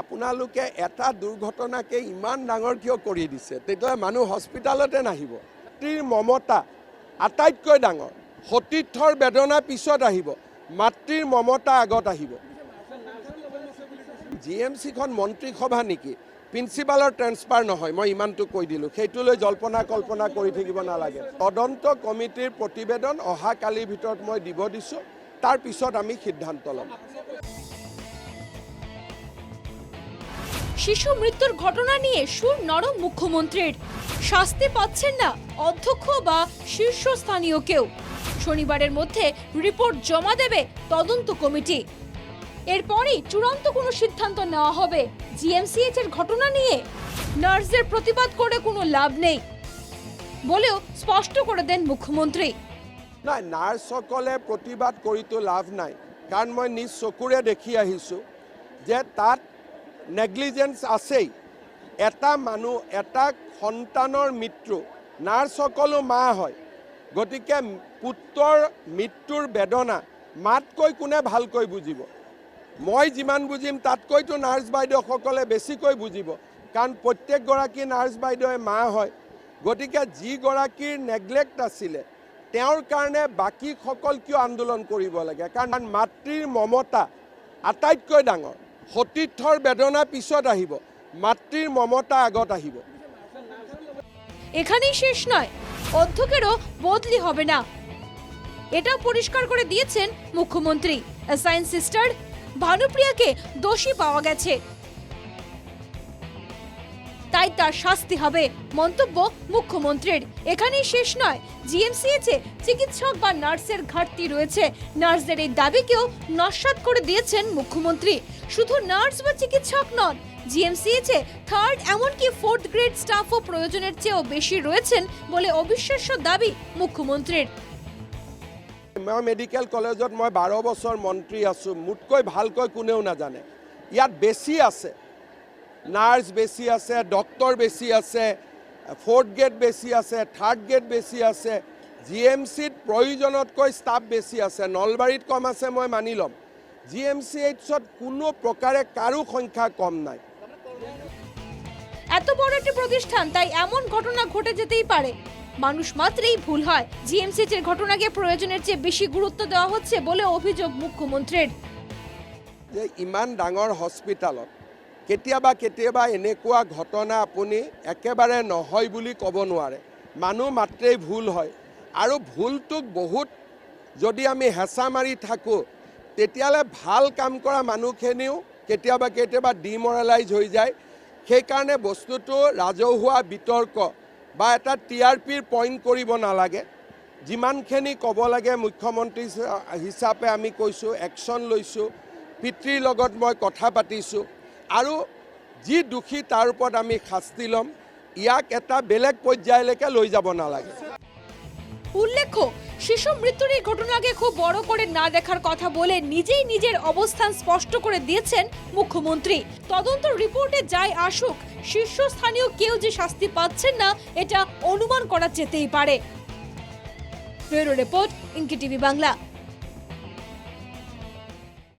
আপোনালোকে এটা দুৰ্ঘটনাকে ইমান ডাঙৰ কিয় কৰি দিছে? তেতিয়া মানুহ হস্পিটেলতে নাহিব। মাতৃৰ মমতা, আটাইতকৈ ডাঙৰ, সতীৰ্থৰ বেদনা পিছত আহিব। মাতৃৰ মমতা আগত আহিব। জি এম চিখন মন্ত্ৰীসভা নেকি? প্ৰিন্সিপালৰ ট্ৰেন্সফাৰ নহয়, মই ইমানটো কৈ দিলোঁ। সেইটোলৈ জল্পনা কল্পনা কৰি থাকিব নালাগে। তদন্ত কমিটিৰ প্ৰতিবেদন অহা কালিৰ ভিতৰত মই দিব দিছোঁ। তাৰ পিছত আমি সিদ্ধান্ত ল'ম। শিশু মৃত্যুর ঘটনা নিয়ে সুর নরম মুখ্যমন্ত্রীর। শাস্তি পাচ্ছেন না অধ্যক্ষ বা শীর্ষস্থানীয় কেউ। শনিবারের মধ্যে রিপোর্ট জমা দেবে তদন্ত কমিটি। এরপরই চূড়ান্ত কোনো সিদ্ধান্ত নেওয়া হবে। জিএমসিএইচ এর ঘটনা নিয়ে নার্সদের প্রতিবাদ করে কোনো লাভ নেই বলেও স্পষ্ট করে দেন মুখ্যমন্ত্রী। নাই নাৰ্ছসকলে প্ৰতিবাদ কৰিতো লাভ নাই। কাৰণ মই নিজ চকুৰে দেখি আহিছোঁ যে তাত নেগলিজেঞ্চ আছেই। এটা মানুহ এটা সন্তানৰ মৃত্যু। নাৰ্ছসকলো মা হয়। গতিকে পুত্ৰৰ মৃত্যুৰ বেদনা মাতকৈ কোনে ভালকৈ বুজিব? মই যিমান বুজিম তাতকৈতো নাৰ্ছ বাইদেউসকলে বেছিকৈ বুজিব। কাৰণ প্ৰত্যেকগৰাকী নাৰ্ছ বাইদেৱে মা হয়। গতিকে যিগৰাকীৰ নেগলেক্ট আছিলে তেওঁৰ কাৰণে বাকীসকল কিয় আন্দোলন কৰিব লাগে? কাৰণ মাতৃৰ মমতা আটাইতকৈ ডাঙৰ। সতীৰ্থৰ বেদনা পিছত আহিব। মাতৃৰ মমতা আগত আহিব। এখানেই শেষ নয়। অধ্যক্ষেরও বদলি হবে না। এটাও পরিষ্কার করে দিয়েছেন মুখ্যমন্ত্রী। অ্যাসাইন সিস্টার ভানুপ্রিয়াকে দোষী পাওয়া গেছে। তাই তার শাস্তি হবে মন্তব্য মুখ্যমন্ত্রীর। এখানেই শেষ নয়। জিএমসিএচে চিকিৎসক বা নার্সের ঘাটতি রয়েছে। নার্সদের এই দাবিকেও নস্বাত করে দিয়েছেন মুখ্যমন্ত্রী। শুধু নার্স বা চিকিৎসক নন জিএমসিএচে থার্ড এমনকি ফোর্থ গ্রেড স্টাফও প্রয়োজনের চেয়েও বেশি রয়েছেন বলে অবিশ্বাস্য দাবি মুখ্যমন্ত্রীর। মই মেডিকেল কলেজত মই বাৰ বছৰ মন্ত্ৰী আছোঁ, মোতকৈ ভালকৈ কোনেও নাজানে। ইয়াত বেছি আছে, নাৰ্ছ বেছি আছে ডক্তৰ বেছি আছে ফ'ৰ্থ গ্ৰেড বেছি আছে থাৰ্ড গ্ৰেড বেছি আছে জি এম চিত প্ৰয়োজনতকৈ ষ্টাফ বেছি আছে, নলবাৰীত কম আছে, মই মানি ল'ম। জি এম চি এইচত কোনো প্ৰকাৰে কাৰো সংখ্যা কম নাই। এত বড় একটি প্রতিষ্ঠান তাই এমন ঘটনা ঘটে যেতেই পারে। মানুষ মাত্রেই ভুল হয়। জিএমসিএচ এর ঘটনাকে প্রয়োজনের চেয়ে বেশি গুরুত্ব দেওয়া হচ্ছে বলে অভিযোগ মুখ্যমন্ত্রীর। যে ইমান ডাঙৰ হস্পিটেলত কেতিয়াবা কেতিয়াবা এনেকুৱা ঘটনা আপুনি একেবাৰে নহয় বুলি ক'ব নোৱাৰে। মানুহ মাত্ৰেই ভুল হয়। আৰু ভুলটোক বহুত যদি আমি হেঁচা মাৰি থাকোঁ তেতিয়াহ'লে ভাল কাম কৰা মানুহখিনিও কেতিয়াবা কেতিয়াবা ডিমৰেলাইজ হৈ যায়। সেইকাৰণে বস্তুটো ৰাজহুৱা বিতৰ্ক বা এটা টি আৰ পিৰ পইণ্ট কৰিব নালাগে। যিমানখিনি ক'ব লাগে মুখ্যমন্ত্ৰী হিচা- হিচাপে আমি কৈছোঁ একশ্যন লৈছোঁ পিতৃৰ লগত মই কথা পাতিছোঁ আৰু যি দোষী তাৰ ওপৰত আমি শাস্তি ল'ম ইয়াক এটা বেলেগ পৰ্যায়লৈকে লৈ যাব নালাগে। উল্লেখ্য শিশু মৃত্যুর এই ঘটনাকে খুব বড় করে না দেখার কথা বলে নিজেই নিজের অবস্থান স্পষ্ট করে দিয়েছেন মুখ্যমন্ত্রী। তদন্ত রিপোর্টে যাই আসুক, শীর্ষস্থানীয় কেউ যে শাস্তি পাচ্ছেন না, এটা অনুমান করা যেতেই পারে। রিপোর্ট ইনকি টিভি বাংলা।